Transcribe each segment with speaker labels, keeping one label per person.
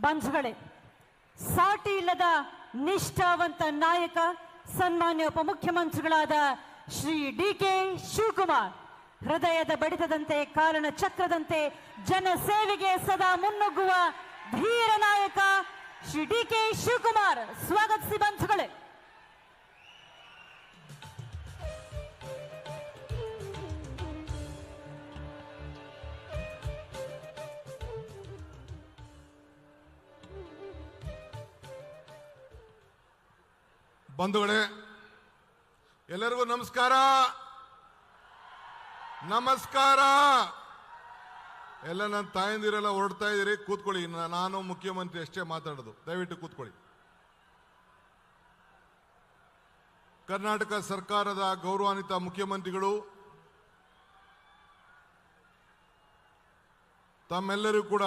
Speaker 1: ಬಂಧುಗಳೇ, ಸಾಟಿ ಇಲ್ಲದ ನಿಷ್ಠಾವಂತ ನಾಯಕ, ಸನ್ಮಾನ್ಯ ಉಪಮುಖ್ಯಮಂತ್ರಿಗಳಾದ ಶ್ರೀ ಡಿ ಕೆ ಶಿವಕುಮಾರ್. ಹೃದಯದ ಬಡಿತದಂತೆ, ಕಾರಣ ಚಕ್ರದಂತೆ, ಜನ ಸೇವೆಗೆ ಸದಾ ಮುನ್ನುಗ್ಗುವ ಧೀರ ನಾಯಕ ಶ್ರೀ ಡಿ ಕೆ ಶಿವಕುಮಾರ್. ಸ್ವಾಗತಿಸಿ ಬಂಧುಗಳೇ.
Speaker 2: ಬಂಧುಗಳೇ, ಎಲ್ಲರಿಗೂ ನಮಸ್ಕಾರ. ನಮಸ್ಕಾರ. ಎಲ್ಲ ನನ್ನ ತಾಯಂದಿರೆಲ್ಲ ಹೊರಡ್ತಾ ಇದ್ದೀರಿ, ಕೂತ್ಕೊಳ್ಳಿ. ನಾನು ಮುಖ್ಯಮಂತ್ರಿ ಅಷ್ಟೇ ಮಾತಾಡೋದು. ದಯವಿಟ್ಟು ಕೂತ್ಕೊಳ್ಳಿ. ಕರ್ನಾಟಕ ಸರ್ಕಾರದ ಗೌರವಾನ್ವಿತ ಮುಖ್ಯಮಂತ್ರಿಗಳು, ತಮ್ಮೆಲ್ಲರಿಗೂ ಕೂಡ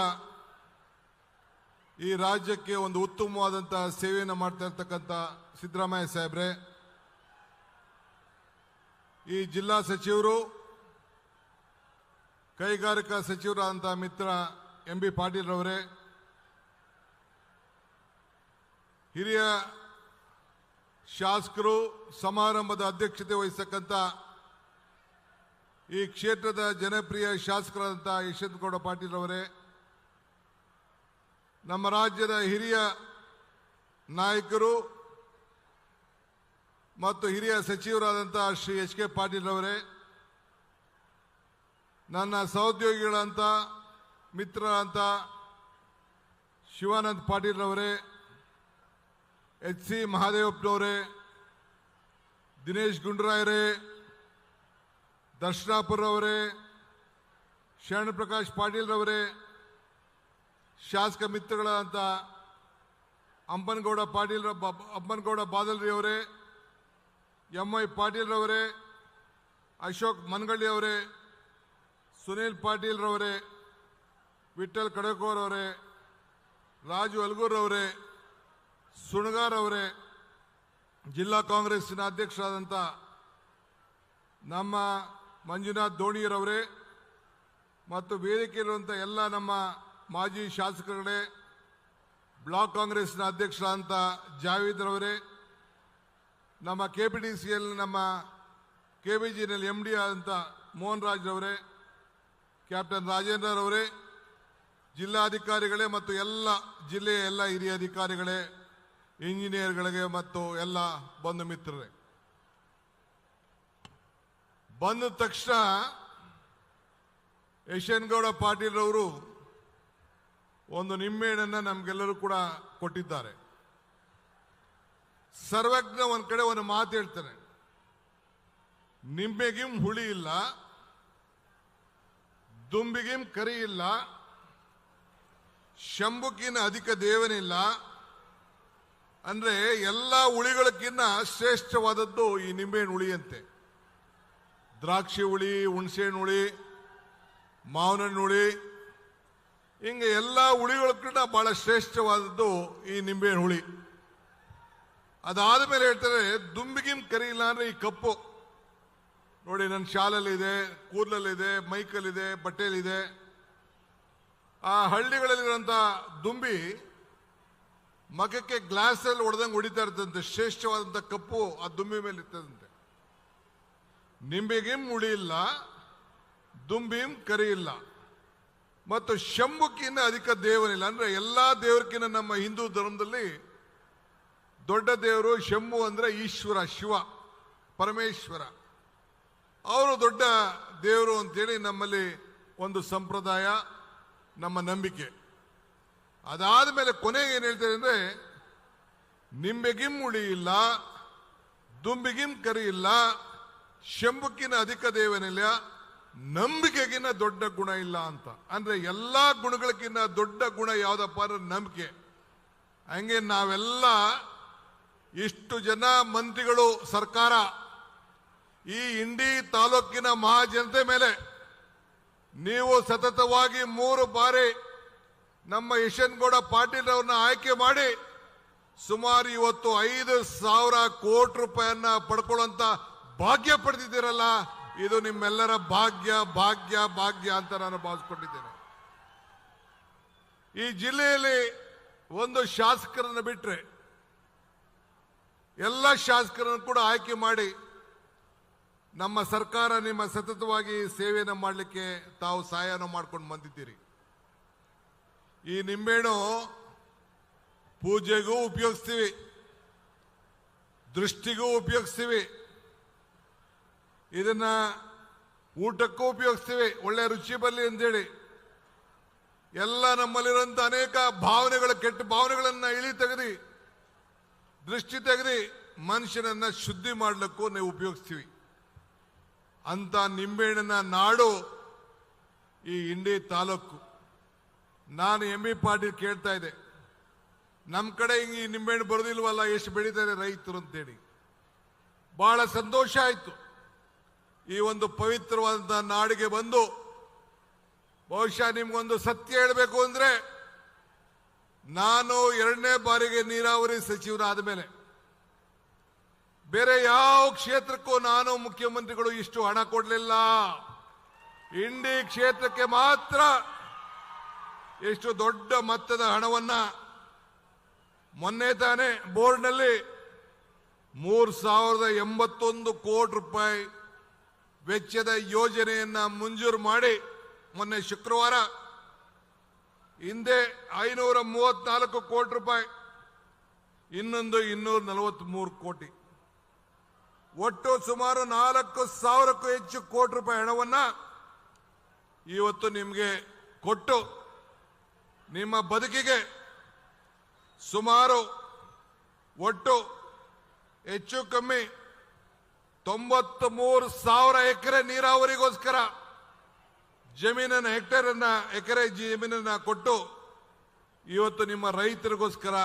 Speaker 2: ಈ ರಾಜ್ಯಕ್ಕೆ ಒಂದು ಉತ್ತಮವಾದಂತಹ ಸೇವೆಯನ್ನು ಮಾಡ್ತಾ ಇರ್ತಕ್ಕಂಥ ಸಿದ್ದರಾಮಯ್ಯ ಸಾಹೇಬ್ರೆ, ಈ ಜಿಲ್ಲಾ ಸಚಿವರು, ಕೈಗಾರಿಕಾ ಸಚಿವರಾದಂಥ ಮಿತ್ರ ಎಂ ಬಿ ಪಾಟೀಲ್ ರವರೇ, ಹಿರಿಯ ಶಾಸಕರು, ಸಮಾರಂಭದ ಅಧ್ಯಕ್ಷತೆ ವಹಿಸತಕ್ಕಂಥ ಈ ಕ್ಷೇತ್ರದ ಜನಪ್ರಿಯ ಶಾಸಕರಾದಂಥ ಯಶವಂತಗೌಡ ಪಾಟೀಲ್ ಅವರೇ ನಮ್ಮ ರಾಜ್ಯದ ಹಿರಿಯ ನಾಯಕರು ಮತ್ತು ಹಿರಿಯ ಸಚಿವರಾದಂಥ ಶ್ರೀ ಎಚ್ ಕೆ ಪಾಟೀಲ್ ಅವರೇ ನನ್ನ ಸಹೋದ್ಯೋಗಿಗಳಂತ ಮಿತ್ರರಂತ ಶಿವಾನಂದ್ ಪಾಟೀಲ್ ಅವರೇ ಎಚ್ ಸಿ ಮಹಾದೇವಪ್ಪನವರೇ, ದಿನೇಶ್ ಗುಂಡ್ರಾಯರೇ ದರ್ಶನಾಪುರ ಅವರೇ ಶರಣ್ ಪ್ರಕಾಶ್ ಪಾಟೀಲ್ ರವರೇ ಶಾಸಕ ಮಿತ್ರಗಳಾದಂಥ ಅಂಬನಗೌಡ ಪಾಟೀಲ್ರ ಅಂಬನಗೌಡ ಬಾದಲ್ರಿ ಅವರೇ ಎಂ ಐ ಪಾಟೀಲ್ರವರೇ, ಅಶೋಕ್ ಮನಗಳ್ಳಿ ಅವರೇ, ಸುನೀಲ್ ಪಾಟೀಲ್ರವರೇ ವಿಠಲ್ ಕಡಕೋರ್ ಅವರೇ, ರಾಜು ಅಲ್ಗೂರ್ ಅವರೇ ಸುಣಗಾರ್ ಅವರೇ, ಜಿಲ್ಲಾ ಕಾಂಗ್ರೆಸ್ಸಿನ ಅಧ್ಯಕ್ಷರಾದಂಥ ನಮ್ಮ ಮಂಜುನಾಥ್ ದೋಣಿಯರವರೇ ಮತ್ತು ವೇದಿಕೆಯಲ್ಲಿರುವಂಥ ಎಲ್ಲ ನಮ್ಮ ಮಾಜಿ ಶಾಸಕರುಗಳೇ, ಬ್ಲಾಕ್ ಕಾಂಗ್ರೆಸ್ನ ಅಧ್ಯಕ್ಷರಾದಂಥ ಜಾವೇದ್ ರವರೇ ನಮ್ಮ ಕೆ ಪಿ ಟಿ ಸಿಯಲ್ಲಿ ನಮ್ಮ ಕೆ ಬಿ ಜಿನಲ್ಲಿ ಎಂ ಡಿ ಆದಂಥ ಮೋಹನ್ ರಾಜ್ರವರೇ ಕ್ಯಾಪ್ಟನ್ ರಾಜೇಂದ್ರ ರವರೇ ಜಿಲ್ಲಾಧಿಕಾರಿಗಳೇ ಮತ್ತು ಎಲ್ಲ ಜಿಲ್ಲೆಯ ಎಲ್ಲ ಹಿರಿಯ ಅಧಿಕಾರಿಗಳೇ, ಇಂಜಿನಿಯರ್ಗಳಿಗೆ ಮತ್ತು ಎಲ್ಲ ಬಂಧು ಮಿತ್ರರೇ. ಬಂದ ತಕ್ಷಣ ಯಶನ್ಗೌಡ ಪಾಟೀಲ್ ಅವರು ಒಂದು ನಿಮ್ಮೇಣನ್ನ ನಮ್ಗೆಲ್ಲರೂ ಕೂಡ ಕೊಟ್ಟಿದ್ದಾರೆ. ಸರ್ವಜ್ಞ ಒಂದ್ ಕಡೆ ಒಂದು ಮಾತು ಹೇಳ್ತಾನೆ. ನಿಂಬೆಗಿಂ ಹುಳಿ ಇಲ್ಲ, ದುಂಬಿಗಿಂ ಕರಿ ಇಲ್ಲ ಶಂಭುಕಿನ ಅಧಿಕ ದೇವನಿಲ್ಲ. ಅಂದ್ರೆ ಎಲ್ಲ ಹುಳಿಗಳಕ್ಕಿನ್ನ ಶ್ರೇಷ್ಠವಾದದ್ದು ಈ ನಿಂಬೆಹಣ್ಣು ಹುಳಿಯಂತೆ. ದ್ರಾಕ್ಷಿ ಹುಳಿ, ಹುಣಸೆಹಣ್ಣು ಹುಳಿ ಮಾವಿನಣ್ಣು ಹುಳಿ ಹಿಂಗೆ ಎಲ್ಲ ಹುಳಿಗಳಕ್ಕಿಂತ ಬಹಳ ಶ್ರೇಷ್ಠವಾದದ್ದು ಈ ನಿಂಬೆ ಹುಳಿ. ಅದಾದ ಮೇಲೆ ಹೇಳ್ತಾರೆ ದುಂಬಿಗಿಂ ಕರಿಯಿಲ್ಲ ಅಂದ್ರೆ ಈ ಕಪ್ಪು. ನೋಡಿ ನನ್ನ ಶಾಲಲ್ಲಿದೆ, ಕೂದಲಲ್ಲಿದೆ, ಮೈಕಲ್ಲಿದೆ, ಬಟ್ಟೆಯಲ್ಲಿದೆ. ಆ ಹಳ್ಳಿಗಳಲ್ಲಿರುವಂತ ದುಂಬಿ ಮಗಕ್ಕೆ ಗ್ಲಾಸಲ್ಲಿ ಹೊಡೆದಂಗೆ ಹೊಡಿತಾ ಇರ್ತದಂತೆ ಶ್ರೇಷ್ಠವಾದಂಥ ಕಪ್ಪು ಆ ದುಂಬಿ ಮೇಲೆ ಇರ್ತದಂತೆ. ನಿಂಬೆಗಿಂ ಹುಳಿ ಇಲ್ಲ ದುಂಬಿಂ ಕರಿ ಇಲ್ಲ. ಮತ್ತು ಶಂಭುಕ್ಕಿಂತ ಅಧಿಕ ದೇವನಿಲ್ಲ. ಅಂದ್ರೆ ಎಲ್ಲಾ ದೇವರಕ್ಕಿಂತ ನಮ್ಮ ಹಿಂದೂ ಧರ್ಮದಲ್ಲಿ ದೊಡ್ಡ ದೇವರು ಶಂಭು ಅಂದ್ರೆ ಈಶ್ವರ, ಶಿವ, ಪರಮೇಶ್ವರ. ಅವರು ದೊಡ್ಡ ದೇವರು ಅಂತೇಳಿ ನಮ್ಮಲ್ಲಿ ಒಂದು ಸಂಪ್ರದಾಯ, ನಮ್ಮ ನಂಬಿಕೆ. ಅದಾದ ಮೇಲೆ ಕೊನೆಗೆ ಏನು ಹೇಳ್ತಾರೆ ಅಂದ್ರೆ ನಿಂಬೆಗಿಂ ಉಳಿ ಇಲ್ಲ ದುಂಬಿಗಿಂ ಕರಿ ಇಲ್ಲ ಶಂಭುಕ್ಕಿನ ಅಧಿಕ ದೇವನಿಲ್ಲ ನಂಬಿಕೆಗಿನ್ನ ದೊಡ್ಡ ಗುಣ ಇಲ್ಲ ಅಂತ. ಅಂದ್ರೆ ಎಲ್ಲಾ ಗುಣಗಳಕ್ಕಿಂತ ದೊಡ್ಡ ಗುಣ ಯಾವ್ದಪ್ಪ ಅಂದ್ರೆ ನಂಬಿಕೆ. ಹಂಗೆ ನಾವೆಲ್ಲ ಇಷ್ಟು ಜನ ಮಂತ್ರಿಗಳು ಸರ್ಕಾರ, ಈ ಇಂಡಿ ತಾಲೂಕಿನ ಮಹಾಜನತೆ ಮೇಲೆ ನೀವು ಸತತವಾಗಿ ಮೂರು ಬಾರಿ ನಮ್ಮ ಯಶವಂತಗೌಡ ಪಾಟೀಲ್ ಅವ್ರನ್ನ ಆಯ್ಕೆ ಮಾಡಿ ಸುಮಾರು ಇವತ್ತು ಐದು ಸಾವಿರ ಕೋಟಿ ರೂಪಾಯಿಯನ್ನ ಪಡ್ಕೊಳ್ಳುವಂತ ಭಾಗ್ಯ ಪಡೆದಿದ್ದೀರಲ್ಲ. ಇದು ನಿಮ್ಮೆಲ್ಲರ ಭಾಗ್ಯ ಭಾಗ್ಯ ಭಾಗ್ಯ ಅಂತ ನಾನು ಭಾವಿಸ್ಕೊಂಡಿದ್ದೇನೆ. ಈ ಜಿಲ್ಲೆಯಲ್ಲಿ ಒಂದು ಶಾಸಕರನ್ನು ಬಿಟ್ಟರೆ ಎಲ್ಲ ಶಾಸಕರನ್ನು ಕೂಡ ಆಯ್ಕೆ ಮಾಡಿ ನಮ್ಮ ಸರ್ಕಾರ ನಿಮ್ಮ ಸತತವಾಗಿ ಸೇವೆಯನ್ನು ಮಾಡಲಿಕ್ಕೆ ತಾವು ಸಹಾಯನ ಮಾಡ್ಕೊಂಡು ಬಂದಿದ್ದೀರಿ. ಈ ನಿಂಬೆಹಣ್ಣು ಪೂಜೆಗೂ ಉಪಯೋಗಿಸ್ತೀವಿ, ದೃಷ್ಟಿಗೂ ಉಪಯೋಗಿಸ್ತೀವಿ. ಇದನ್ನ ಊಟಕ್ಕೂ ಉಪಯೋಗಿಸ್ತೀವಿ. ಒಳ್ಳೆ ರುಚಿ ಬರಲಿ ಅಂತೇಳಿ ಎಲ್ಲ ನಮ್ಮಲ್ಲಿರುವಂತ ಅನೇಕ ಭಾವನೆಗಳ, ಕೆಟ್ಟ ಭಾವನೆಗಳನ್ನ ಇಳಿ ತೆಗೆದಿ, ದೃಷ್ಟಿ ತೆಗೆದಿ ಮನುಷ್ಯನನ್ನ ಶುದ್ಧಿ ಮಾಡಲಿಕ್ಕೂ ನೀವು ಉಪಯೋಗಿಸ್ತೀವಿ. ಅಂತ ನಿಂಬೆಹಣ್ಣಿನ ನಾಡು ಈ ಇಂಡಿ ತಾಲೂಕು. ನಾನು ಎಂ ಬಿ ಪಾಟೀಲ್ ಕೇಳ್ತಾ ಇದ್ದೆ. ನಮ್ಮ ಕಡೆ ಹಿಂಗೆ ಈ ನಿಂಬೆಹಣ್ಣು ಬರೋದಿಲ್ವಲ್ಲ, ಎಷ್ಟು ಬೆಳೀತಾರೆ ರೈತರು ಅಂತೇಳಿ. ಬಹಳ ಸಂತೋಷ ಆಯ್ತು. ಈ ಒಂದು ಪವಿತ್ರವಾದ ನಾಡಿಗೆ ಬಂದು ಬಹುಶಃ ನಿಮ್ಗೊಂದು ಸತ್ಯ ಹೇಳಬೇಕು ಅಂದ್ರೆ ನಾನು ಎರಡನೇ ಬಾರಿಗೆ ನೀರಾವರಿ ಸಚಿವನಾದ ಮೇಲೆ ಬೇರೆ ಯಾವ ಕ್ಷೇತ್ರಕ್ಕೂ ನಾನು ಮುಖ್ಯಮಂತ್ರಿಗಳು ಇಷ್ಟು ಹಣ ಕೊಡಲಿಲ್ಲ. ಇಂಡಿ ಕ್ಷೇತ್ರಕ್ಕೆ ಮಾತ್ರ ಎಷ್ಟು ದೊಡ್ಡ ಮೊತ್ತದ ಹಣವನ್ನ ಮೊನ್ನೆ ತಾನೇ ಬೋರ್ಡ್ನಲ್ಲಿ ಮೂರ್ ಸಾವಿರದ ಎಂಬತ್ತೊಂದು ಕೋಟಿ ರೂಪಾಯಿ ವೆಚ್ಚದ ಯೋಜನೆಯನ್ನ ಮಂಜೂರು ಮಾಡಿ ಮೊನ್ನೆ ಶುಕ್ರವಾರ ಹಿಂದೆ ಐನೂರ ಮೂವತ್ನಾಲ್ಕು ಕೋಟಿ ರೂಪಾಯಿ, ಇನ್ನೊಂದು ಇನ್ನೂರ ನಲವತ್ಮೂರು ಕೋಟಿ. ಒಟ್ಟು ಸುಮಾರು ನಾಲ್ಕು ಸಾವಿರಕ್ಕೂ ಹೆಚ್ಚು ಕೋಟಿ ರೂಪಾಯಿ ಹಣವನ್ನ ಇವತ್ತು ನಿಮಗೆ ಕೊಟ್ಟು ನಿಮ್ಮ ಬದುಕಿಗೆ ಸುಮಾರು ಒಟ್ಟು ಹೆಚ್ಚು ಕಮ್ಮಿ ತೊಂಬತ್ತ್ ಮೂರು ಸಾವಿರ ಎಕರೆ ನೀರಾವರಿಗೋಸ್ಕರ ಜಮೀನನ್ನ ಹೆಕ್ಟೇರ್ ಅನ್ನ ಎಕರೆ ಜಮೀನನ್ನ ಕೊಟ್ಟು ಇವತ್ತು ನಿಮ್ಮ ರೈತರಿಗೋಸ್ಕರ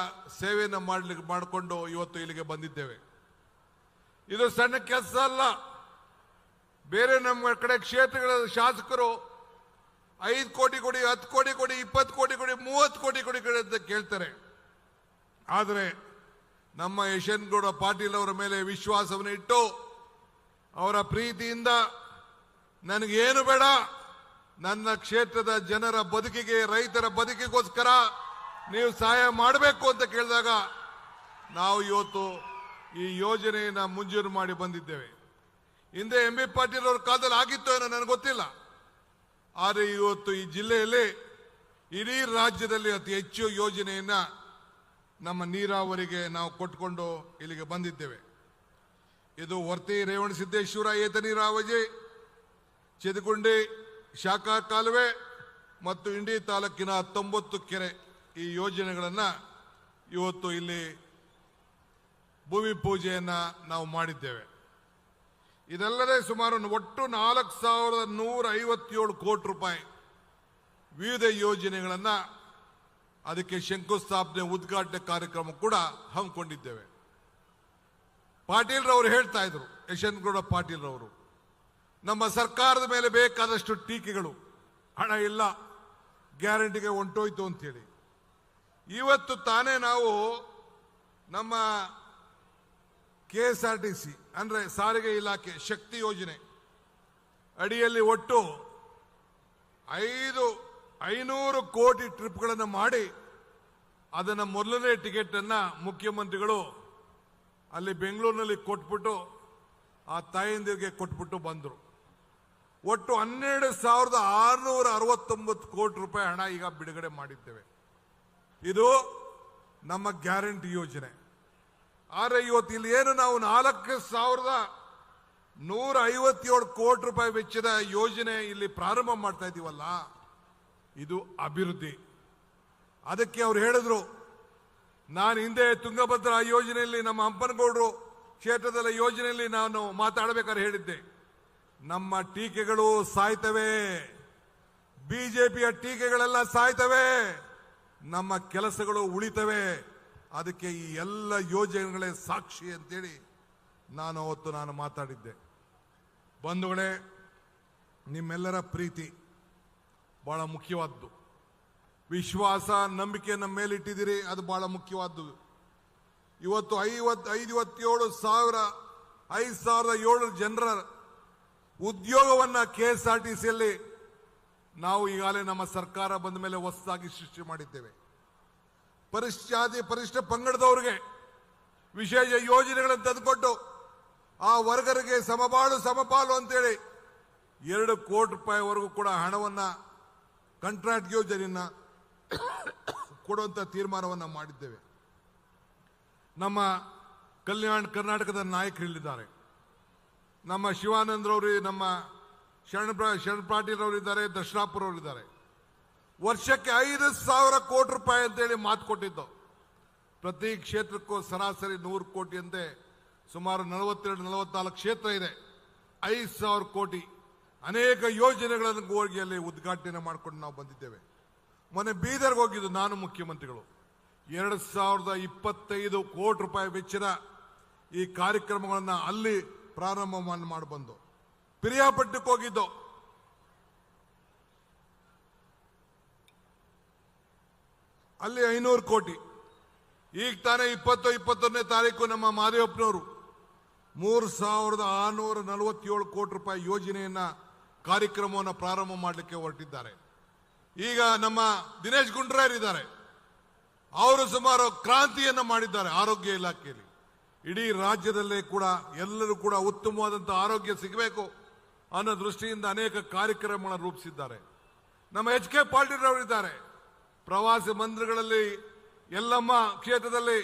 Speaker 2: ಸೇವೆಯನ್ನು ಮಾಡ್ಲಿಕ್ಕೆ ಮಾಡಿಕೊಂಡು ಇವತ್ತು ಇಲ್ಲಿಗೆ ಬಂದಿದ್ದೇವೆ. ಇದು ಸಣ್ಣ ಕೆಲಸ ಅಲ್ಲ. ಬೇರೆ ನಮ್ಮ ಕಡೆ ಕ್ಷೇತ್ರಗಳ ಶಾಸಕರು ಐದು ಕೋಟಿ ಕೊಡಿ, ಹತ್ತು ಕೋಟಿ ಕೊಡಿ, ಇಪ್ಪತ್ತು ಕೋಟಿ ಕೊಡಿ, ಮೂವತ್ತು ಕೋಟಿ ಕೊಡಿ ಅಂತ ಕೇಳ್ತಾರೆ. ಆದರೆ ನಮ್ಮ ಯಶವಂತಗೌಡ ಪಾಟೀಲ್ ಅವರ ಮೇಲೆ ವಿಶ್ವಾಸವನ್ನು ಇಟ್ಟು ಅವರ ಪ್ರೀತಿಯಿಂದ ನನಗೇನು ಬೇಡ. ನನ್ನ ಕ್ಷೇತ್ರದ ಜನರ ಬದುಕಿಗೆ, ರೈತರ ಬದುಕಿಗೋಸ್ಕರ ನೀವು ಸಹಾಯ ಮಾಡಬೇಕು ಅಂತ ಕೇಳಿದಾಗ ನಾವು ಇವತ್ತು ಈ ಯೋಜನೆಯನ್ನು ಮುಂಜೂರು ಮಾಡಿ ಬಂದಿದ್ದೇವೆ. ಹಿಂದೆ ಎಂ ಬಿ ಪಾಟೀಲ್ ಅವ್ರ ಕಾಲದಲ್ಲಿ ಆಗಿತ್ತೋ ಏನೋ ನನಗೆ ಗೊತ್ತಿಲ್ಲ. ಆದರೆ ಇವತ್ತು ಈ ಜಿಲ್ಲೆಯಲ್ಲಿ ಇಡೀ ರಾಜ್ಯದಲ್ಲಿ ಅತಿ ಹೆಚ್ಚು ಯೋಜನೆಯನ್ನು ನಮ್ಮ ನೀರಾವರಿಗೆ ನಾವು ಕೊಟ್ಕೊಂಡು ಇಲ್ಲಿಗೆ ಬಂದಿದ್ದೇವೆ. ಇದು ವರ್ತಿ ರೇವಣಸಿದ್ದೇಶ್ವರ ಏತನಿ ರಾವಜಿ, ಚಿದಗುಂಡಿ, ಶಾಖಾ ಕಾಲುವೆ ಮತ್ತು ಇಂಡಿ ತಾಲೂಕಿನ ಹತ್ತೊಂಬತ್ತು ಕೆರೆ ಈ ಯೋಜನೆಗಳನ್ನು ಇವತ್ತು ಇಲ್ಲಿ ಭೂಮಿ ಪೂಜೆಯನ್ನು ನಾವು ಮಾಡಿದ್ದೇವೆ. ಇದಲ್ಲದೆ ಸುಮಾರು ಒಟ್ಟು ನಾಲ್ಕು ಸಾವಿರದ ನೂರ ಐವತ್ತೇಳು ಕೋಟಿ ರೂಪಾಯಿ ವಿವಿಧ ಯೋಜನೆಗಳನ್ನು ಅದಕ್ಕೆ ಶಂಕುಸ್ಥಾಪನೆ, ಉದ್ಘಾಟನೆ ಕಾರ್ಯಕ್ರಮ ಕೂಡ ಹಮ್ಮಿಕೊಂಡಿದ್ದೇವೆ. ಪಾಟೀಲ್ರವರು ಹೇಳ್ತಾ ಇದ್ರು, ಯಶವಂತಗೌಡ ಪಾಟೀಲ್ರವರು, ನಮ್ಮ ಸರ್ಕಾರದ ಮೇಲೆ ಬೇಕಾದಷ್ಟು ಟೀಕೆಗಳು, ಹಣ ಇಲ್ಲ, ಗ್ಯಾರಂಟಿಗೆ ಹೊಂಟೋಯ್ತು ಅಂತೇಳಿ. ಇವತ್ತು ತಾನೇ ನಾವು ನಮ್ಮ K S R T C, ಅಂದ್ರೆ ಸಾರಿಗೆ ಇಲಾಖೆ ಶಕ್ತಿ ಯೋಜನೆ ಅಡಿಯಲ್ಲಿ ಒಟ್ಟು ಐದು, ಐನೂರು ಕೋಟಿ ಟ್ರಿಪ್ಗಳನ್ನು ಮಾಡಿ ಅದನ್ನು ಮೊದಲನೇ ಟಿಕೆಟ್ ಅನ್ನ ಮುಖ್ಯಮಂತ್ರಿಗಳು ಅಲ್ಲಿ ಬೆಂಗಳೂರಿನಲ್ಲಿ ಕೊಟ್ಬಿಟ್ಟು ಆ ತಾಯಂದಿರಿಗೆ ಕೊಟ್ಬಿಟ್ಟು ಬಂದರು. ಒಟ್ಟು ಹನ್ನೆರಡು ಸಾವಿರದ ಆರುನೂರ ಅರವತ್ತೊಂಬತ್ತು ಕೋಟಿ ರೂಪಾಯಿ ಹಣ ಈಗ ಬಿಡುಗಡೆ ಮಾಡಿದ್ದೇವೆ. ಇದು ನಮ್ಮ ಗ್ಯಾರಂಟಿ ಯೋಜನೆ. ಆದರೆ ಇವತ್ತು ಇಲ್ಲಿ ಏನು ನಾವು ನಾಲ್ಕು ಸಾವಿರದ ನೂರ ಐವತ್ತೇಳು ಕೋಟಿ ರೂಪಾಯಿ ವೆಚ್ಚದ ಯೋಜನೆ ಇಲ್ಲಿ ಪ್ರಾರಂಭ ಮಾಡ್ತಾ ಇದೀವಲ್ಲ, ಇದು ಅಭಿವೃದ್ಧಿ. ಅದಕ್ಕೆ ಅವ್ರು ಹೇಳಿದ್ರು ನಾನು ಹಿಂದೆ ತುಂಗಭದ್ರಾ ಯೋಜನೆಯಲ್ಲಿ ನಮ್ಮ ಹಂಪನಗೌಡರು ಕ್ಷೇತ್ರದ ಯೋಜನೆಯಲ್ಲಿ ನಾನು ಮಾತಾಡಬೇಕಾದ್ರೆ ಹೇಳಿದ್ದೆ. ನಮ್ಮ ಟೀಕೆಗಳು ಸಾಯ್ತವೆ. ಬಿಜೆಪಿಯ ಟೀಕೆಗಳೆಲ್ಲ ಸಾಯ್ತವೆ. ನಮ್ಮ ಕೆಲಸಗಳು ಉಳಿತವೆ. ಅದಕ್ಕೆ ಈ ಎಲ್ಲ ಯೋಜನೆಗಳೇ ಸಾಕ್ಷಿ ಅಂತೇಳಿ ನಾನು ಅವತ್ತು ನಾನು ಮಾತಾಡಿದ್ದೆ. ಬಂಧುಗಳೇ, ನಿಮ್ಮೆಲ್ಲರ ಪ್ರೀತಿ ಬಹಳ ಮುಖ್ಯವಾದ್ದು. ವಿಶ್ವಾಸ ನಂಬಿಕೆ ನಮ್ಮ ಮೇಲೆ ಇಟ್ಟಿದ್ದೀರಿ ಅದು ಬಹಳ ಮುಖ್ಯವಾದ್ದು. ಇವತ್ತು ಐವತ್ ಐವತ್ತೇಳು ಸಾವಿರ, ಐದು ಸಾವಿರದ ಏಳು ಜನರ ಉದ್ಯೋಗವನ್ನು ಕೆ ಎಸ್ ಆರ್ ಟಿ ಸಿಯಲ್ಲಿ ನಾವು ಈಗಾಗಲೇ ನಮ್ಮ ಸರ್ಕಾರ ಬಂದ ಮೇಲೆ ಹೊಸದಾಗಿ ಸೃಷ್ಟಿ ಮಾಡಿದ್ದೇವೆ. ಪರಿಶಾತಿ ಪರಿಷ್ಠ ಪಂಗಡದವ್ರಿಗೆ ವಿಶೇಷ ಯೋಜನೆಗಳನ್ನು ತಂದುಕೊಟ್ಟು ಆ ವರ್ಗರಿಗೆ ಸಮಬಾಳು, ಸಮಪಾಲು ಅಂತೇಳಿ ಎರಡು ಕೋಟಿ ರೂಪಾಯಿವರೆಗೂ ಕೂಡ ಹಣವನ್ನು ಕಂಟ್ರಾಕ್ಟ್ ಯೋಜನೆಯನ್ನ ಕೊಡುವಂತ ತೀರ್ಮಾನವನ್ನು ಮಾಡಿದ್ದೇವೆ. ನಮ್ಮ ಕಲ್ಯಾಣ ಕರ್ನಾಟಕದ ನಾಯಕರು ಇಲ್ಲಿದ್ದಾರೆ ನಮ್ಮ ಶಿವಾನಂದ್ರವರು, ನಮ್ಮ ಶರಣ ಶರಣ್ ಪಾಟೀಲ್ ಅವರಿದ್ದಾರೆ ದರ್ಶನಾಪುರ ಅವರಿದ್ದಾರೆ ವರ್ಷಕ್ಕೆ ಐದು ಸಾವಿರ ಕೋಟಿ ರೂಪಾಯಿ ಅಂತೇಳಿ ಮಾತು ಕೊಟ್ಟಿದ್ದು. ಪ್ರತಿ ಕ್ಷೇತ್ರಕ್ಕೂ ಸರಾಸರಿ ನೂರು ಕೋಟಿ ಅಂತೆ, ಸುಮಾರು ನಲವತ್ತೆರಡು, ನಲವತ್ನಾಲ್ಕು ಕ್ಷೇತ್ರ ಇದೆ. ಐದು ಸಾವಿರ ಕೋಟಿ. ಅನೇಕ ಯೋಜನೆಗಳನ್ನು ಹೋಗಿ ಅಲ್ಲಿ ಉದ್ಘಾಟನೆ ಮಾಡಿಕೊಂಡು ನಾವು ಬಂದಿದ್ದೇವೆ. ಮೊನ್ನೆ ಬೀದರ್ಗೆ ಹೋಗಿದ್ದು ನಾನು ಮುಖ್ಯಮಂತ್ರಿಗಳು. ಎರಡು ಸಾವಿರದ ಇಪ್ಪತ್ತೈದು ಕೋಟಿ ರೂಪಾಯಿ ವೆಚ್ಚದ ಈ ಕಾರ್ಯಕ್ರಮಗಳನ್ನು ಅಲ್ಲಿ ಪ್ರಾರಂಭ ಮಾಡಿ ಬಂದು. ಪಿರಿಯಾಪಟ್ಟಕ್ಕೆ ಹೋಗಿದ್ದು. ಅಲ್ಲಿ ಐನೂರು ಕೋಟಿ. ಈಗ ತಾನೇ ಇಪ್ಪತ್ತು, ಇಪ್ಪತ್ತೊಂದನೇ ತಾರೀಕು ನಮ್ಮ ಮಾದೇವಪ್ಪನವರು ಮೂರು ಸಾವಿರದ ಆರುನೂರ ನಲವತ್ತೇಳು ಕೋಟಿ ರೂಪಾಯಿ ಯೋಜನೆಯನ್ನ ಕಾರ್ಯಕ್ರಮವನ್ನು ಪ್ರಾರಂಭ ಮಾಡಲಿಕ್ಕೆ ಹೊರಟಿದ್ದಾರೆ. ಈಗ ನಮ್ಮ ದಿನೇಶ್ ಗುಂಡ್ರಾಯರ್ ಇದ್ದಾರೆ. ಅವರು ಸುಮಾರು ಕ್ರಾಂತಿಯನ್ನು ಮಾಡಿದ್ದಾರೆ ಆರೋಗ್ಯ ಇಲಾಖೆಯಲ್ಲಿ. ಇಡೀ ರಾಜ್ಯದಲ್ಲೇ ಕೂಡ ಎಲ್ಲರೂ ಕೂಡ ಉತ್ತಮವಾದಂತಹ ಆರೋಗ್ಯ ಸಿಗಬೇಕು ಅನ್ನೋ ದೃಷ್ಟಿಯಿಂದ ಅನೇಕ ಕಾರ್ಯಕ್ರಮಗಳನ್ನು ರೂಪಿಸಿದ್ದಾರೆ. ನಮ್ಮ ಎಚ್ ಕೆ ಪಾಟೀಲ್ ಅವರಿದ್ದಾರೆ ಪ್ರವಾಸಿ ಮಂದಿರಗಳಲ್ಲಿ ಎಲ್ಲಮ್ಮ ಕ್ಷೇತ್ರದಲ್ಲಿ,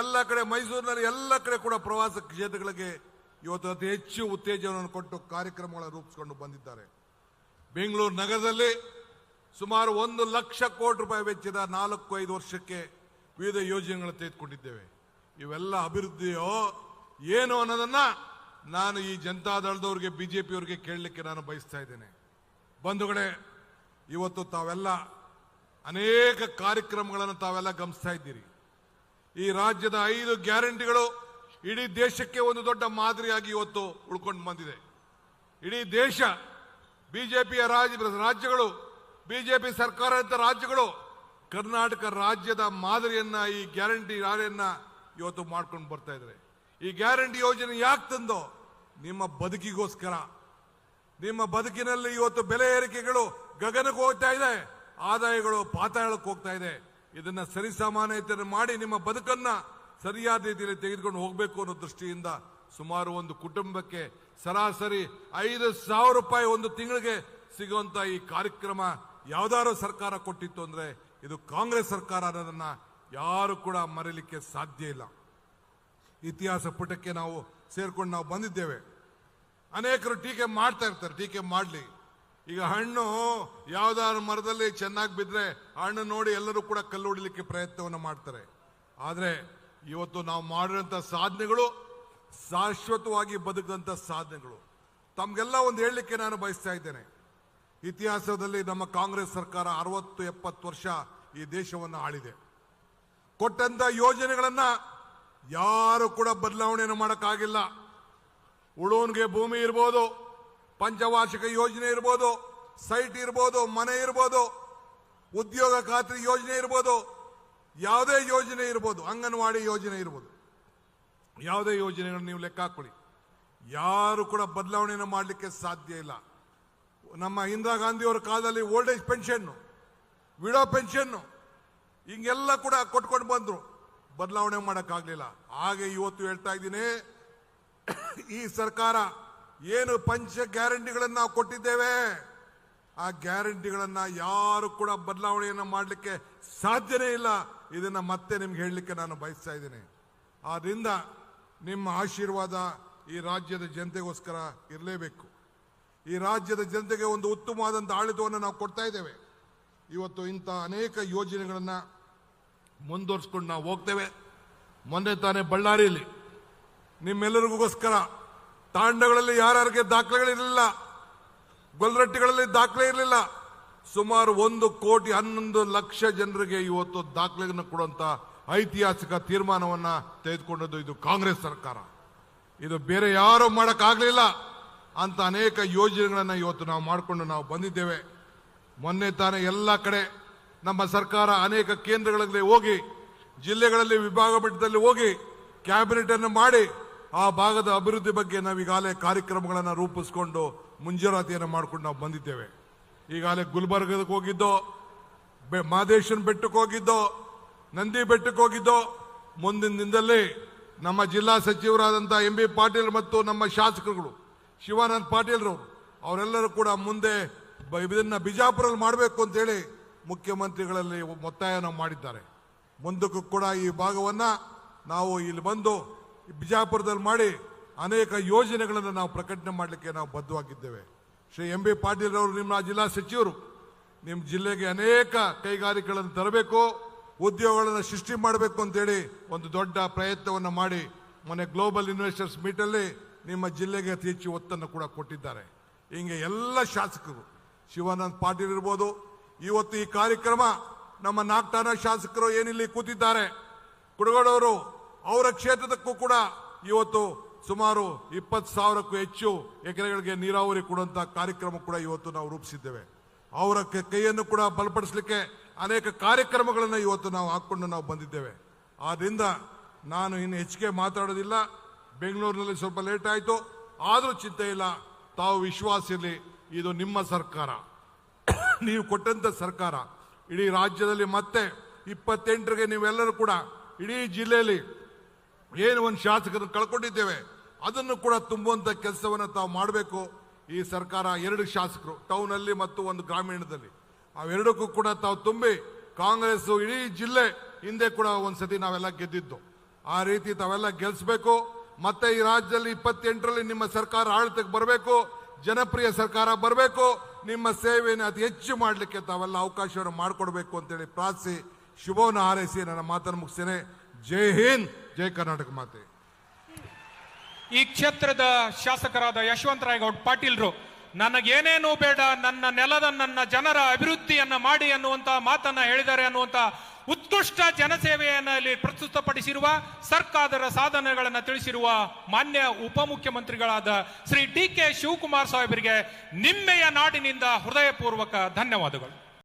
Speaker 2: ಎಲ್ಲ ಕಡೆ ಮೈಸೂರಿನಲ್ಲಿ ಎಲ್ಲ ಕಡೆ ಕೂಡ ಪ್ರವಾಸ ಕ್ಷೇತ್ರಗಳಿಗೆ ಇವತ್ತು ಅತಿ ಹೆಚ್ಚು ಉತ್ತೇಜನವನ್ನು ಕೊಟ್ಟು ಕಾರ್ಯಕ್ರಮಗಳನ್ನು ರೂಪಿಸಿಕೊಂಡು ಬಂದಿದ್ದಾರೆ. ಬೆಂಗಳೂರು ನಗರದಲ್ಲಿ ಸುಮಾರು ಒಂದು ಲಕ್ಷ ಕೋಟಿ ರೂಪಾಯಿ ವೆಚ್ಚದ ನಾಲ್ಕು ಐದು ವರ್ಷಕ್ಕೆ ವಿವಿಧ ಯೋಜನೆಗಳನ್ನು ತೆಗೆದುಕೊಂಡಿದ್ದೇವೆ. ಇವೆಲ್ಲ ಅಭಿವೃದ್ಧಿಯೋ ಏನು ಅನ್ನೋದನ್ನ ನಾನು ಈ ಜನತಾದಳದವ್ರಿಗೆ ಪಿಯವ್ರಿಗೆ ಕೇಳಲಿಕ್ಕೆ ನಾನು ಬಯಸ್ತಾ ಇದ್ದೇನೆ. ಬಂಧುಗಳೇ, ಇವತ್ತು ತಾವೆಲ್ಲ ಅನೇಕ ಕಾರ್ಯಕ್ರಮಗಳನ್ನು ತಾವೆಲ್ಲ ಗಮನಿಸ್ತಾ ಇದ್ದೀರಿ. ಈ ರಾಜ್ಯದ ಐದು ಗ್ಯಾರಂಟಿಗಳು ಇಡೀ ದೇಶಕ್ಕೆ ಒಂದು ದೊಡ್ಡ ಮಾದರಿಯಾಗಿ ಇವತ್ತು ಉಳ್ಕೊಂಡು ಬಂದಿದೆ. ಇಡೀ ದೇಶ, ಬಿಜೆಪಿಯ ರಾಜ್ಯ ರಾಜ್ಯಗಳು ಬಿಜೆಪಿ ಸರ್ಕಾರ ಅಂತ ರಾಜ್ಯಗಳು ಕರ್ನಾಟಕ ರಾಜ್ಯದ ಮಾದರಿಯನ್ನ, ಈ ಗ್ಯಾರಂಟಿ ಯಾರೆಯನ್ನ ಇವತ್ತು ಮಾಡ್ಕೊಂಡು ಬರ್ತಾ ಇದ್ದಾರೆ ಈ ಗ್ಯಾರಂಟಿ ಯೋಜನೆ ಯಾಕೆ ತಂದೋ? ನಿಮ್ಮ ಬದುಕಿಗೋಸ್ಕರ. ನಿಮ್ಮ ಬದುಕಿನಲ್ಲಿ ಇವತ್ತು ಬೆಲೆ ಏರಿಕೆಗಳು ಗಗನಕ್ಕೆ ಹೋಗ್ತಾ ಇದೆ, ಆದಾಯಗಳು ಪಾತಾಳಕ್ಕೆ ಹೋಗ್ತಾ ಇದೆ. ಇದನ್ನ ಸರಿಸಮಾನತೆಯನ್ನು ಮಾಡಿ ನಿಮ್ಮ ಬದುಕನ್ನ ಸರಿಯಾದ ರೀತಿಯಲ್ಲಿ ತೆಗೆದುಕೊಂಡು ಹೋಗಬೇಕು ಅನ್ನೋ ದೃಷ್ಟಿಯಿಂದ ಸುಮಾರು ಒಂದು ಕುಟುಂಬಕ್ಕೆ ಸರಾಸರಿ ಐದು ಸಾವಿರ ರೂಪಾಯಿ ಒಂದು ತಿಂಗಳಿಗೆ ಸಿಗುವಂತ ಈ ಕಾರ್ಯಕ್ರಮ ಯಾವ್ದಾದ್ರು ಸರ್ಕಾರ ಕೊಟ್ಟಿತ್ತು ಅಂದ್ರೆ ಇದು ಕಾಂಗ್ರೆಸ್ ಸರ್ಕಾರ ಅನ್ನೋದನ್ನ ಯಾರು ಕೂಡ ಮರೀಲಿಕ್ಕೆ ಸಾಧ್ಯ ಇಲ್ಲ. ಇತಿಹಾಸ ಪುಟಕ್ಕೆ ನಾವು ಸೇರ್ಕೊಂಡು ನಾವು ಬಂದಿದ್ದೇವೆ. ಅನೇಕರು ಟೀಕೆ ಮಾಡ್ತಾ ಇರ್ತಾರೆ, ಟೀಕೆ ಮಾಡಲಿ. ಈಗ ಹಣ್ಣು ಯಾವ್ದಾದ್ರು ಮರದಲ್ಲಿ ಚೆನ್ನಾಗಿ ಬಿದ್ದರೆ ಹಣ್ಣು ನೋಡಿ ಎಲ್ಲರೂ ಕೂಡ ಕಲ್ಲು ಹೊಡಿಲಿಕ್ಕೆ ಪ್ರಯತ್ನವನ್ನು ಮಾಡ್ತಾರೆ. ಆದರೆ ಇವತ್ತು ನಾವು ಮಾಡಿರೋಂಥ ಸಾಧನೆಗಳು ಶಾಶ್ವತವಾಗಿ ಬದುಕಿದಂಥ ಸಾಧನೆಗಳು. ತಮಗೆಲ್ಲ ಒಂದು ಹೇಳಲಿಕ್ಕೆ ನಾನು ಬಯಸ್ತಾ ಇದ್ದೇನೆ. ಇತಿಹಾಸದಲ್ಲಿ ನಮ್ಮ ಕಾಂಗ್ರೆಸ್ ಸರ್ಕಾರ ಅರವತ್ತು ಎಪ್ಪತ್ತು ವರ್ಷ ಈ ದೇಶವನ್ನು ಆಳಿದೆ. ಕೊಟ್ಟಂತ ಯೋಜನೆಗಳನ್ನ ಯಾರು ಕೂಡ ಬದಲಾವಣೆಯನ್ನು ಮಾಡೋಕ್ಕಾಗಿಲ್ಲ. ಉಳೋನ್ಗೆ ಭೂಮಿ ಇರ್ಬೋದು, ಪಂಚವಾರ್ಷಿಕ ಯೋಜನೆ ಇರ್ಬೋದು, ಸೈಟ್ ಇರ್ಬೋದು, ಮನೆ ಇರ್ಬೋದು, ಉದ್ಯೋಗ ಖಾತ್ರಿ ಯೋಜನೆ ಇರ್ಬೋದು, ಯಾವುದೇ ಯೋಜನೆ ಇರ್ಬೋದು, ಅಂಗನವಾಡಿ ಯೋಜನೆ ಇರ್ಬೋದು. ಯಾವುದೇ ಯೋಜನೆಗಳನ್ನು ನೀವು ಲೆಕ್ಕ ಹಾಕೊಳ್ಳಿ ಯಾರು ಕೂಡ ಬದಲಾವಣೆಯನ್ನು ಮಾಡಲಿಕ್ಕೆ ಸಾಧ್ಯ ಇಲ್ಲ. ನಮ್ಮ ಇಂದಿರಾ ಗಾಂಧಿಯವರ ಕಾಲದಲ್ಲಿ old age pension widow pension ಹಿಂಗೆಲ್ಲ ಕೂಡ ಕೊಟ್ಕೊಂಡು ಬಂದರು. ಬದಲಾವಣೆ ಮಾಡೋಕ್ಕಾಗಲಿಲ್ಲ. ಹಾಗೆ ಇವತ್ತು ಹೇಳ್ತಾ ಇದ್ದೀನಿ, ಈ ಸರ್ಕಾರ ಏನು ಪಂಚ ಗ್ಯಾರಂಟಿಗಳನ್ನು ನಾವು ಕೊಟ್ಟಿದ್ದೇವೆ, ಆ ಗ್ಯಾರಂಟಿಗಳನ್ನು ಯಾರು ಕೂಡ ಬದಲಾವಣೆಯನ್ನು ಮಾಡಲಿಕ್ಕೆ ಸಾಧ್ಯನೇ ಇಲ್ಲ. ಇದನ್ನ ಮತ್ತೆ ನಿಮ್ಗೆ ಹೇಳಲಿಕ್ಕೆ ನಾನು ಬಯಸ್ತಾ ಇದ್ದೀನಿ. ಆದ್ರಿಂದ ನಿಮ್ಮ ಆಶೀರ್ವಾದ ಈ ರಾಜ್ಯದ ಜನತೆಗೋಸ್ಕರ ಇರಲೇಬೇಕು. ಈ ರಾಜ್ಯದ ಜನತೆಗೆ ಒಂದು ಉತ್ತಮವಾದಂಥ ಆಡಳಿತವನ್ನು ನಾವು ಕೊಡ್ತಾ ಇದ್ದೇವೆ. ಇವತ್ತು ಇಂಥ ಅನೇಕ ಯೋಜನೆಗಳನ್ನು ಮುಂದುವರಿಸ್ಕೊಂಡು ನಾವು ಹೋಗ್ತೇವೆ. ಮೊನ್ನೆ ತಾನೇ ಬಳ್ಳಾರಿಯಲ್ಲಿ ನಿಮ್ಮೆಲ್ಲರಿಗೋಸ್ಕರ ತಾಂಡಗಳಲ್ಲಿ ಯಾರ್ಯಾರಿಗೆ ದಾಖಲೆಗಳಿರಲಿಲ್ಲ ಗೊಲ್ರಟ್ಟಿಗಳಲ್ಲಿ ದಾಖಲೆ ಇರಲಿಲ್ಲ, ಸುಮಾರು ಒಂದು ಕೋಟಿ ಹನ್ನೊಂದು ಲಕ್ಷ ಜನರಿಗೆ ಇವತ್ತು ದಾಖಲೆಗಳನ್ನು ಕೊಡುವಂಥ ಐತಿಹಾಸಿಕ ತೀರ್ಮಾನವನ್ನು ತೆಗೆದುಕೊಂಡದ್ದು ಇದು ಕಾಂಗ್ರೆಸ್ ಸರ್ಕಾರ. ಇದು ಬೇರೆ ಯಾರು ಮಾಡೋಕ್ಕಾಗಲಿಲ್ಲ. ಅಂತ ಅನೇಕ ಯೋಜನೆಗಳನ್ನು ಇವತ್ತು ನಾವು ಮಾಡಿಕೊಂಡು ನಾವು ಬಂದಿದ್ದೇವೆ. ಮೊನ್ನೆ ತಾನೇ ಎಲ್ಲ ಕಡೆ ನಮ್ಮ ಸರ್ಕಾರ ಅನೇಕ ಕೇಂದ್ರಗಳಲ್ಲಿ ಹೋಗಿ, ಜಿಲ್ಲೆಗಳಲ್ಲಿ ವಿಭಾಗ ಮಟ್ಟದಲ್ಲಿ ಹೋಗಿ ಕ್ಯಾಬಿನೆಟ್ ಅನ್ನು ಮಾಡಿ ಆ ಭಾಗದ ಅಭಿವೃದ್ಧಿ ಬಗ್ಗೆ ನಾವು ಈಗಾಗಲೇ ಕಾರ್ಯಕ್ರಮಗಳನ್ನು ರೂಪಿಸಿಕೊಂಡು ಮುಂಜರಾತಿಯನ್ನು ಮಾಡ್ಕೊಂಡು ನಾವು ಬಂದಿದ್ದೇವೆ. ಈಗಾಗಲೇ ಗುಲ್ಬರ್ಗದಕ್ಕೆ ಹೋಗಿದ್ದೋ ಮಾದೇಶ್ವರನ ಬೆಟ್ಟಕ್ಕೆ ಹೋಗಿದ್ದೋ, ನಂದಿ ಬೆಟ್ಟಕ್ಕೆ ಹೋಗಿದ್ದೋ, ಮುಂದಿನ ದಿನದಲ್ಲಿ ನಮ್ಮ ಜಿಲ್ಲಾ ಸಚಿವರಾದಂಥ ಎಂ ಬಿ ಪಾಟೀಲ್ ಮತ್ತು ನಮ್ಮ ಶಾಸಕರುಗಳು ಶಿವಾನಂದ್ ಪಾಟೀಲ್ರವರು ಅವರೆಲ್ಲರೂ ಕೂಡ ಮುಂದೆ ಇದನ್ನ ಬಿಜಾಪುರಲ್ಲಿ ಮಾಡಬೇಕು ಅಂತೇಳಿ ಮುಖ್ಯಮಂತ್ರಿಗಳಲ್ಲಿ ಒತ್ತಾಯನ ಮಾಡಿದ್ದಾರೆ. ಮುಂದಕ್ಕೂ ಕೂಡ ಈ ಭಾಗವನ್ನ ನಾವು ಇಲ್ಲಿ ಬಂದು ಬಿಜಾಪುರದಲ್ಲಿ ಮಾಡಿ ಅನೇಕ ಯೋಜನೆಗಳನ್ನು ನಾವು ಪ್ರಕಟಣೆ ಮಾಡಲಿಕ್ಕೆ ನಾವು ಬದ್ಧವಾಗಿದ್ದೇವೆ. ಶ್ರೀ ಎಂ ಬಿ ಪಾಟೀಲ್ ಅವರು ನಿಮ್ಮ ಜಿಲ್ಲಾ ಸಚಿವರು ನಿಮ್ಮ ಜಿಲ್ಲೆಗೆ ಅನೇಕ ಕೈಗಾರಿಕೆಗಳನ್ನು ತರಬೇಕು, ಉದ್ಯೋಗಗಳನ್ನು ಸೃಷ್ಟಿ ಮಾಡಬೇಕು ಅಂತೇಳಿ ಒಂದು ದೊಡ್ಡ ಪ್ರಯತ್ನವನ್ನು ಮಾಡಿ, ಮೊನ್ನೆ ಗ್ಲೋಬಲ್ ಇನ್ವೆಸ್ಟರ್ಸ್ ಮೀಟಲ್ಲಿ ನಿಮ್ಮ ಜಿಲ್ಲೆಗೆ ಅತಿ ಹೆಚ್ಚು ಒತ್ತನ್ನು ಕೂಡ ಕೊಟ್ಟಿದ್ದಾರೆ. ಹಿಂಗೆ ಎಲ್ಲ ಶಾಸಕರು, ಶಿವಾನಂದ್ ಪಾಟೀಲ್ ಇರ್ಬೋದು, ಇವತ್ತು ಈ ಕಾರ್ಯಕ್ರಮ ನಮ್ಮ ನಾಗ್ಟಾನ ಶಾಸಕರು ಏನಿಲ್ಲಿ ಕೂತಿದ್ದಾರೆ, ಕುಡಗೋಡವರು ಅವರ ಕ್ಷೇತ್ರದಕ್ಕೂ ಕೂಡ ಇವತ್ತು ಸುಮಾರು ಇಪ್ಪತ್ತು ಸಾವಿರಕ್ಕೂ ಹೆಚ್ಚು ಎಕರೆಗಳಿಗೆ ನೀರಾವರಿ ಕೊಡುವಂತ ಕಾರ್ಯಕ್ರಮ ಕೂಡ ಇವತ್ತು ನಾವು ರೂಪಿಸಿದ್ದೇವೆ. ಅವರ ಕೈಯನ್ನು ಕೂಡ ಬಲಪಡಿಸಲಿಕ್ಕೆ ಅನೇಕ ಕಾರ್ಯಕ್ರಮಗಳನ್ನು ಇವತ್ತು ನಾವು ಹಾಕೊಂಡು ನಾವು ಬಂದಿದ್ದೇವೆ. ಆದ್ದರಿಂದ ನಾನು ಇನ್ನು ಹೆಚ್ಚಿಗೆ ಮಾತಾಡೋದಿಲ್ಲ. ಬೆಂಗಳೂರಿನಲ್ಲಿ ಸ್ವಲ್ಪ ಲೇಟ್ ಆಯಿತು. ಆದರೂ ಚಿಂತೆ ಇಲ್ಲ. ತಾವು ವಿಶ್ವಾಸ ಇರಲಿ. ಇದು ನಿಮ್ಮ ಸರ್ಕಾರ. ನೀವು ಕೊಟ್ಟಂತ ಸರ್ಕಾರ. ಇಡೀ ರಾಜ್ಯದಲ್ಲಿ ಮತ್ತೆ ಇಪ್ಪತ್ತೆಂಟರಿಗೆ ನೀವೆಲ್ಲರೂ ಕೂಡ ಇಡೀ ಜಿಲ್ಲೆಯಲ್ಲಿ ಏನು ಒಂದು ಶಾಸಕರನ್ನು ಕಳ್ಕೊಂಡಿದ್ದೇವೆ. ಅದನ್ನು ಕೂಡ ತುಂಬುವಂತ ಕೆಲಸವನ್ನು ತಾವು ಮಾಡಬೇಕು. ಈ ಸರ್ಕಾರ ಎರಡು ಶಾಸಕರು, ಟೌನಲ್ಲಿ ಮತ್ತು ಒಂದು ಗ್ರಾಮೀಣದಲ್ಲಿ. ಅವೆರಡಕ್ಕೂ ಕೂಡ ತಾವು ತುಂಬಿ ಕಾಂಗ್ರೆಸ್ ಇಡೀ ಜಿಲ್ಲೆ ಹಿಂದೆ ಕೂಡ ಒಂದ್ಸತಿ ನಾವೆಲ್ಲ ಗೆದ್ದಿದ್ದು. ಆ ರೀತಿ ತಾವೆಲ್ಲ ಗೆಲ್ಲಿಸಬೇಕು ಮತ್ತೆ ಈ ರಾಜ್ಯದಲ್ಲಿ ಇಪ್ಪತ್ತೆಂಟರಲ್ಲಿ ನಿಮ್ಮ ಸರ್ಕಾರ ಆಡಳಿತಕ್ಕೆ ಬರಬೇಕು, ಜನಪ್ರಿಯ ಸರ್ಕಾರ ಬರಬೇಕು, ನಿಮ್ಮ ಸೇವೆಯನ್ನು ಅತಿ ಹೆಚ್ಚು ಮಾಡಲಿಕ್ಕೆ ತಾವೆಲ್ಲ ಅವಕಾಶವನ್ನು ಮಾಡಿಕೊಡ್ಬೇಕು ಅಂತೇಳಿ ಪ್ರಾರ್ಥಿಸಿ, ಶುಭವನ್ನು ಹಾರೈಸಿ ನನ್ನ ಮಾತನ್ನು ಮುಗಿಸ್ತೇನೆ. ಜೈ ಹಿಂದ್, ಜೈ ಕರ್ನಾಟಕ ಮಾತೆ.
Speaker 3: ಈ ಕ್ಷೇತ್ರದ ಶಾಸಕರಾದ ಯಶವಂತ ರಾಯಗೌಡ್ ಪಾಟೀಲ್ರು, ನನಗೇನೇನು ಬೇಡ, ನನ್ನ ನೆಲದ ನನ್ನ ಜನರ ಅಭಿವೃದ್ಧಿಯನ್ನು ಮಾಡಿ ಅನ್ನುವಂತ ಮಾತನ್ನ ಹೇಳಿದ್ದಾರೆ ಅನ್ನುವಂತ ಉತ್ಕೃಷ್ಟ ಜನಸೇವೆಯನ್ನು ಇಲ್ಲಿ ಪ್ರಸ್ತುತಪಡಿಸಿರುವ, ಸರ್ಕಾರದ ಸಾಧನೆಗಳನ್ನು ತಿಳಿಸಿರುವ ಮಾನ್ಯ ಉಪಮುಖ್ಯಮಂತ್ರಿಗಳಾದ ಶ್ರೀ ಡಿ ಕೆ ಶಿವಕುಮಾರ್ ಸಾಹೇಬರಿಗೆ ನಿಮ್ಮೆಯ ನಾಡಿನಿಂದ ಹೃದಯಪೂರ್ವಕ ಧನ್ಯವಾದಗಳು.